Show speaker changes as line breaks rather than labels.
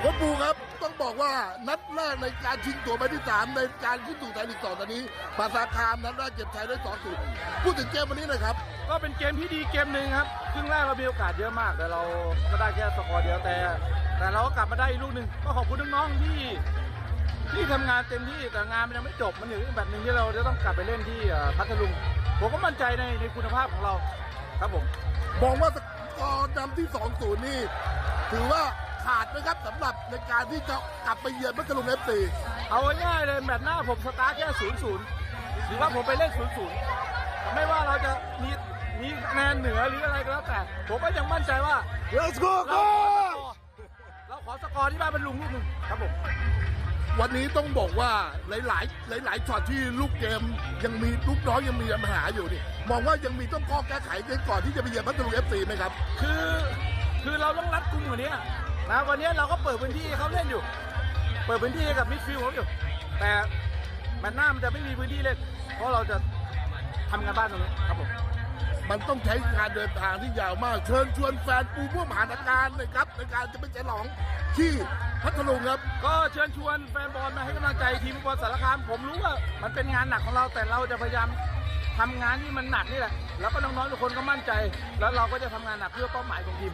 โค้ชบูครับต้องบอกว่านัดแรกในการชิงตัวไปที่สามในการขึ้นสู่ไทยลีกสองตอนนี้ปาสาคามนัดแรกเก็บชัยได้สองศูนย์พูดถึงเกมวันนี้หน่อยครับ
ก็เป็นเกมที่ดีเกมหนึ่งครับครึ่งแรกเรามีโอกาสเยอะมาก แต่เราก็ได้แค่สกอร์เดียวแต่ แต่เราก็กลับมาได้อีกลูกหนึ่งก็ขอบคุณน้องๆที่ที่ทำงานเต็มที่แต่งานมันยังไม่จบมันอยู่อีกแบบหนึ่งที่เราจะต้องกลับไปเล่นที่เอ่อพัทลุงผมก็มั่นใจในในคุณภาพของเราครับผม
มองว่าสกอร์นำที่2อศูนย์นี่ถือว่า ขาดไหมครับสำหรับในการที่จะกลับไปเยือนพัทลุงเอฟซี
เอาง่ายๆเลยแมตช์หน้าผมสตาร์ทแค่ศูนย์ศูนย์ถือว่าผมไปเล่นศูนย์ศูนย์ไม่ว่าเราจะมีมีคะแนนเหนือหรืออะไรก็แล้วแต่ ผมก็ยังมั่นใจว่า
Let's go
เราขอสกอร์เราขอสกอร์ที่บ้านเป็นลุงลูกหนึ่งครับผม
วันนี้ต้องบอกว่าหลาย ๆ หลาย ๆช็อตที่ลูกเกมยังมีลูกน้องยังมีปัญหาอยู่นี่มองว่ายังมีต้องข้อแก้ไขในก่อนที่จะไปเยือนพัทลุงเอฟซีไหมครับ
คือคือเราต้องรัดกุมกว่านี้ นะวันนี้เราก็เปิดพื้นที่ให้เขาเล่นอยู่ เปิดพื้นที่ให้กับมิดฟิลด์เขาอยู่ แต่แมตช์หน้ามันจะไม่มีพื้นที่เล่นเพราะเราจะทำงานบ้านตรงนี้ครับผม
มันต้องใช้การเดินทางที่ยาวมาก เชิญชวนแฟนปูม่วงมหานาการเลยครับในการจะไปฉลองที่พัทลุงครับ
ก็เชิญชวนแฟนบอลมาให้กำลังใจทีมฟุตบอลสารคามผมรู้ว่ามันเป็นงานหนักของเราแต่เราจะพยายามทำงานที่มันหนักนี่แหละ แล้วก็น้องๆทุกคนก็มั่นใจ แล้วเราก็จะทำงานหนักเพื่อเป้าหมายของทีม